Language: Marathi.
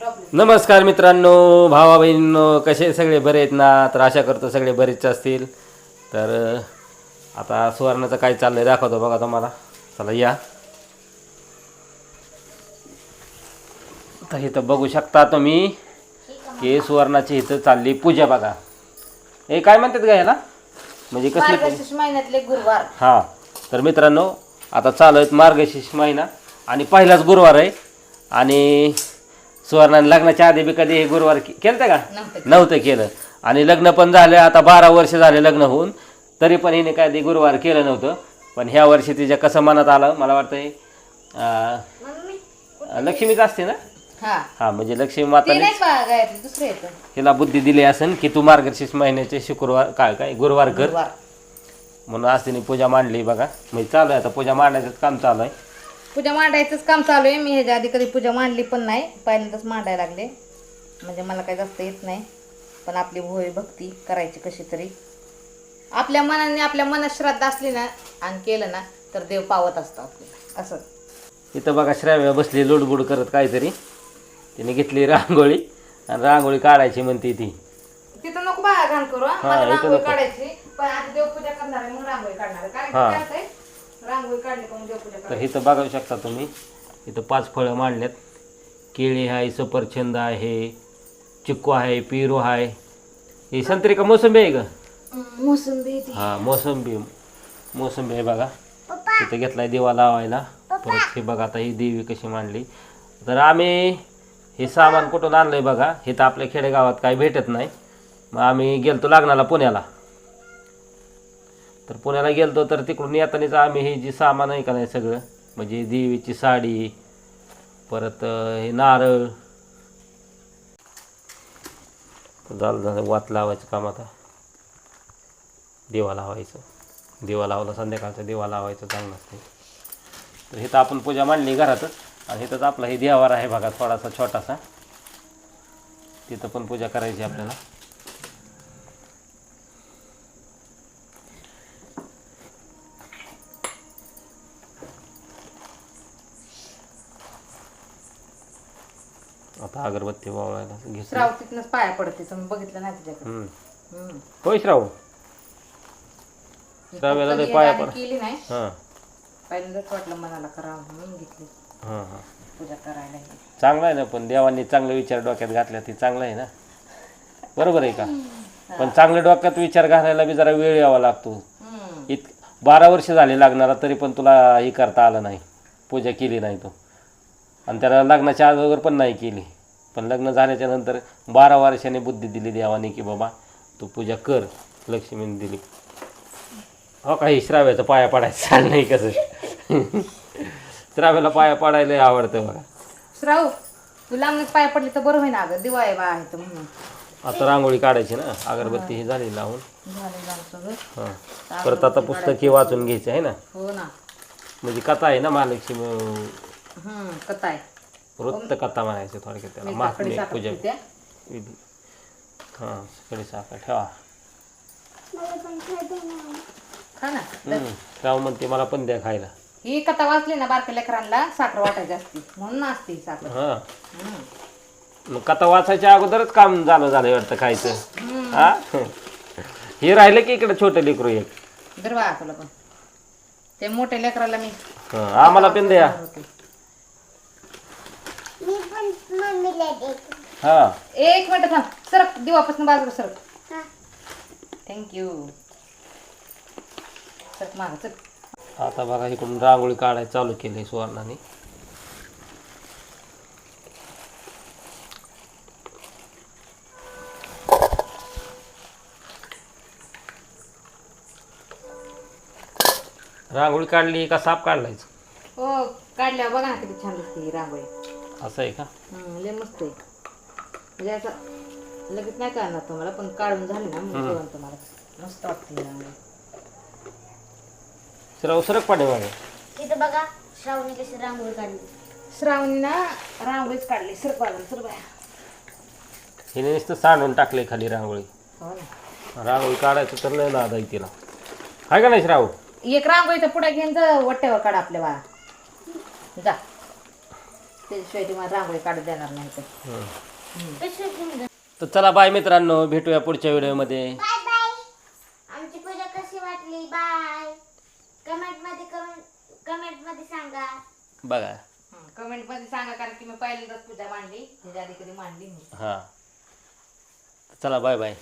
नमस्कार मित्रांनो भावा बहिणींनो कसे सगळे बरे आहेत ना? तर आशा करतो सगळे बरेच असतील. तर आता सुवर्णाचं काय चाललंय दाखवतो बघा तुम्हाला. चला या. तर इथं बघू शकता तुम्ही की सुवर्णाची इथं चालली पूजा बघा. हे काय म्हणतात का ह्याला? म्हणजे कसली मार्गशीर्ष महिन्यातले गुरुवार. हां. तर मित्रांनो आता चालू आहेत मार्गशीर्ष महिना आणि पहिलाच गुरुवार आहे. आणि सुवर्णाने लग्नाच्या आधी बी कधी हे गुरुवार के- केलं का? नव्हतं केलं. आणि लग्न पण झालं आता बारा वर्ष झाले लग्न होऊन. तरी पण हिने कधी गुरुवार केलं नव्हतं. पण ह्या वर्षी तिच्या कसं मनात आलं मला वाटतं अं, लक्ष्मीच असते ना? हा. हां म्हणजे लक्ष्मी ते माताने नाही. पहा गायत्री दुसरं येतं हिला बुद्धी दिली असेल की तू मार्गशीर्ष महिन्याचे शुक्रवार काय काय गुरुवार कर. गुरुवार. म्हणून आज तिने पूजा मांडली बघा. म्हणजे चालू आहे आता पूजा मांडायचं काम चालू आहे. पूजा मांडायचंच काम चालू आहे. मी ह्याच्या आधी कधी पूजा मांडली पण नाही. पहिल्यांदाच मांडायला लागले. म्हणजे मला काही जास्त येत नाही. पण आपली भोळी भक्ती करायची कशी तरी. आपल्या मनाने आपल्या मनात श्रद्धा असली ना आणि केलं ना तर देव पावत असतो आपल्याला. असं. इथं बघा श्राव्या बसली लुडबुड करत काहीतरी. तिने घेतली रांगोळी आणि रांगोळी काढायची म्हणते ती. तिथं नको बाया घाण करू हा. मला इथं रांगोळी नको. काढायची. पण आता देवपूजा करणार आहे मग रांगोळी काढणार आहे. कारण हा. काय रांगोळी काढली का मग देवपूजा तर करायची इथं बघू शकता तुम्ही इथं पाच फळं मांडल्यात केळी आहे सफरचंद आहे चिक्कू आहे पेरू आहे. ही संत्री का मोसंबी आहे का मोसंबी हा मोसंबी. मोसंबी आहे बघा. तिथं घेतलाय देवा लावायला. परत हे बघा आता ही देवी कशी मांडली. तर आम्ही हे सामान कुठून आणलंय बघा. हे तर आपल्या खेडेगावात काही भेटत नाही. मग आम्ही गेलतो लग्नाला पुण्याला. तर पुण्याला गेलतो तर तिकडून येतानाच आम्ही हे जे सामान आहे का नाही सगळं म्हणजे देवीची साडी परत हे नारळ. झालं झालं वात लावायचं काम आता. देवा लावायचं. देवा लावला संध्याकाळचं देवा लावायचं चांगलं असते तर इथं आपण पूजा मांडली घरातच आणि इथंच आपला हे देवार आहे बघा थोडासा छोटासा. तिथं पण पूजा करायची आपल्याला. आता अगरबत्ती वावळायला घेतली. श्राव तिथनंच पाया पडते तुम्ही बघितलं नाही हम्म. हम्म. होय श्राव? श्राव्याला लय पाया आधी पड केली नाही. हां. पहिल्यांदाच वाटलं मनाला करावं म्हणून घेतली. हां हां. पूजा करायला हे. चांगलं आहे ना पण देवांनी चांगले विचार डोक्यात घातल्या ते चांगलं आहे ना. बरोबर आहे का? पण चांगल्या डोक्यात विचार घालायला बी जरा वेळ यावा लागतो. हम्म. इत बारा वर्ष झाले लागणारा तरी पण तुला हे करता आलं नाही. पूजा केली नाही तू. आणि त्याला लग्नाच्या अगोदर पण नाही केली. पण लग्न झाल्याच्यानंतर बारा वर्षाने बुद्धी दिली देवाने की बाबा तू पूजा कर लक्ष्मीने दिली. हो काही श्राव्याचं पाया पडायचं. चाल नाही कसं. श्राव्याला पाया पडायला आवडतं बघा. श्राव तू लांबच पाया पडली तर बरं होईन अगं. दिवा आहे बा आहे तर म्हणून. आता रांगोळी काढायची ना. अगरबत्ती ही झाली लावून. झालं झालं सगळं. हां. परत आता पुस्तके वाचून घ्यायची आहे ना. हो ना. म्हणजे कथा आहे ना महालक्ष्मी हम्म कथा आहे. वृत्त कथा म्हणायचं थोडक्यात त्याला. मी काकडी साखर पूजा पिते. विधी हां कडे साखर ठेवा. खा ना. हम्म. राव म्हणते मला पण द्या खायला. ही कथा वाचली ना बारक्या लेकरांना साखर वाटायची असती. म्हणून असते ही साखर. हां. मग कथा वाचायच्या अगोदरच काम झालं झालं वाटतं खायचं. हा. हे? राहिलं की इकडे छोटं लेकरू एक? बरं बा तुला पण. ते मोठ्या लेकराला मी हां आम्हाला पण द्या. होते. हां. एक मिनिट थांब. सरक. दिवापासून बाजूला सरक. थँक्यू सरक माग चल. आता बघा इकडून रांगोळी काढायला चालू केली सुवर्णाने. रांगोळी काढली का साप काढलायच? हो काढल्या. बघा ना किती छान दिसते ही रांगोळी. असं आहे का? हम्म, लय मस्त आहे. म्हणजे असं लगेच नाही कळणार तुम्हाला पण काढून झाली ना मग कळून तुम्हाला मस्त वाटते सरळ सरक बघा श्रावणी कशी रांगोळी काढली. श्रावणी ना रांगोळीच काढली सरक बाजूला सर बाया हिने नुसतं सांडून टाकले खाली रांगोळी. हो ना. रांगोळी काढायचं तर लय नाद आहे तिला. आहे का नाही श्राव? एक रांगोळीचा पुढे घेऊन जा वट्ट्यावर काढ आपल्या बाळा जा. त्याच्याशिवाय ती मला रांगोळी काढू देणार नाही तर चला बाय मित्रांनो भेटूया पुढच्या व्हिडिओमध्ये. Bye bye. आमची पूजा कशी वाटली? बाय. कमेंटमध्ये करून कमेंटमध्ये सांगा. बघा. कमेंटमध्ये सांगा कारण की मी पहिल्यांदाच पूजा मांडली. ह्याच्या आधी कधी मांडली नाही. हां. चला बाय बाय.